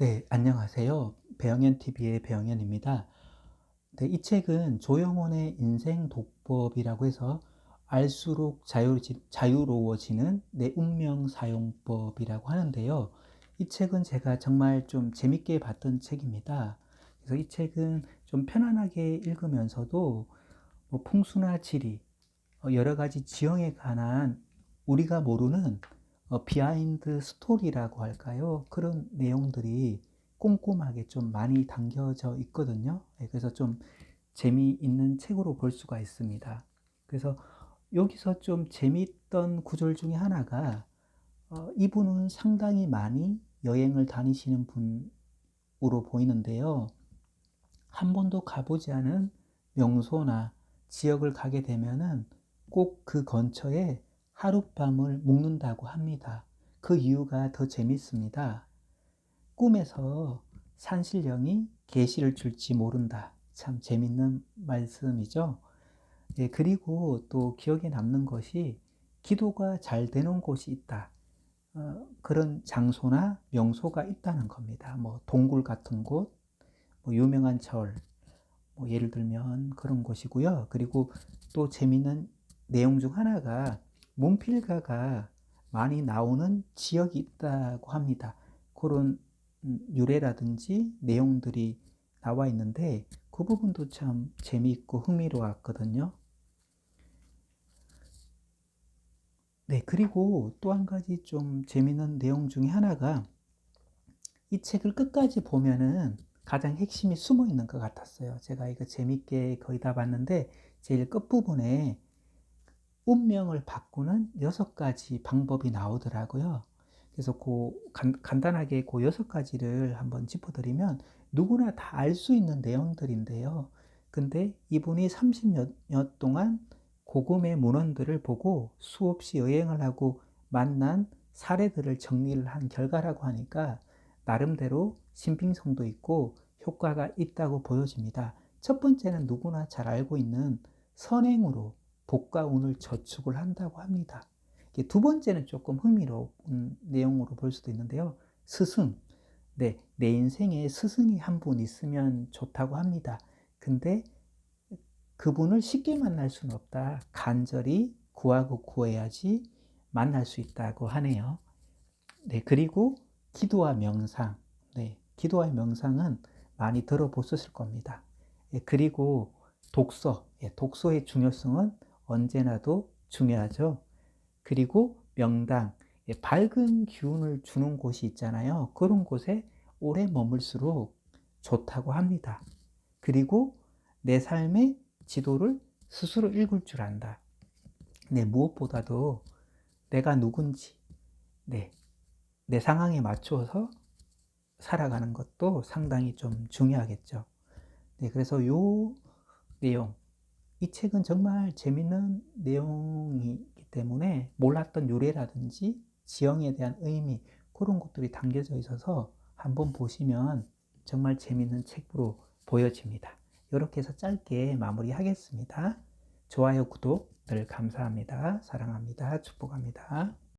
네, 안녕하세요. 배영현 TV의 배영현입니다. 네, 이 책은 조영원의 인생 독법이라고 해서 알수록 자유로워지, 자유로 워지는 내 운명 사용법이라고 하는데요. 이 책은 제가 정말 좀 재밌게 봤던 책입니다. 그래서 이 책은 좀 편안하게 읽으면서도 뭐 풍수나 지리, 어, 여러 가지 지형에 관한 우리가 모르는 어, 비하인드 스토리라고 할까요? 그런 내용들이 꼼꼼하게 좀 많이 담겨져 있거든요. 네, 그래서 좀 재미있는 책으로 볼 수가 있습니다. 그래서 여기서 좀 재미있던 구절 중에 하나가 어, 이분은 상당히 많이 여행을 다니시는 분으로 보이는데요. 한 번도 가보지 않은 명소나 지역을 가게 되면은 꼭 그 근처에 하룻밤을 묵는다고 합니다. 그 이유가 더 재밌습니다. 꿈에서 산신령이 계시를 줄지 모른다. 참 재밌는 말씀이죠. 예, 그리고 또 기억에 남는 것이 기도가 잘 되는 곳이 있다. 어, 그런 장소나 명소가 있다는 겁니다. 뭐 동굴 같은 곳, 뭐 유명한 절, 뭐 예를 들면 그런 곳이고요. 그리고 또 재밌는 내용 중 하나가 문필가가 많이 나오는 지역이 있다고 합니다. 그런 음, 유래라든지 내용들이 나와 있는데 그 부분도 참 재미있고 흥미로웠거든요. 네, 그리고 또 한 가지 좀 재미있는 내용 중에 하나가 이 책을 끝까지 보면은 가장 핵심이 숨어 있는 것 같았어요. 제가 이거 재밌게 거의 다 봤는데 제일 끝부분에 운명을 바꾸는 여섯 가지 방법이 나오더라고요. 그래서 그 간, 간단하게 그 여섯 가지를 한번 짚어드리면 누구나 다 알 수 있는 내용들인데요. 근데 이분이 30년 동안 고금의 문헌들을 보고 수없이 여행을 하고 만난 사례들을 정리를 한 결과라고 하니까 나름대로 신빙성도 있고 효과가 있다고 보여집니다. 첫 번째는 누구나 잘 알고 있는 선행으로 복과 운을 저축을 한다고 합니다. 두 번째는 조금 흥미로운 내용으로 볼 수도 있는데요. 스승. 네, 내 인생에 스승이 한 분 있으면 좋다고 합니다. 근데 그분을 쉽게 만날 수는 없다. 간절히 구하고 구해야지 만날 수 있다고 하네요. 네, 그리고 기도와 명상. 네, 기도와 명상은 많이 들어보셨을 겁니다. 예, 그리고 독서. 예, 독서의 중요성은 언제나도 중요하죠. 그리고 명당, 예, 밝은 기운을 주는 곳이 있잖아요. 그런 곳에 오래 머물수록 좋다고 합니다. 그리고 내 삶의 지도를 스스로 읽을 줄 안다. 네, 무엇보다도 내가 누군지, 네, 내 상황에 맞추어서 살아가는 것도 상당히 좀 중요하겠죠. 네, 그래서 요 내용, 이 책은 정말 재밌는 내용이기 때문에 몰랐던 유래라든지 지형에 대한 의미 그런 것들이 담겨져 있어서 한번 보시면 정말 재밌는 책으로 보여집니다. 이렇게 해서 짧게 마무리하겠습니다. 좋아요, 구독 늘 감사합니다. 사랑합니다. 축복합니다.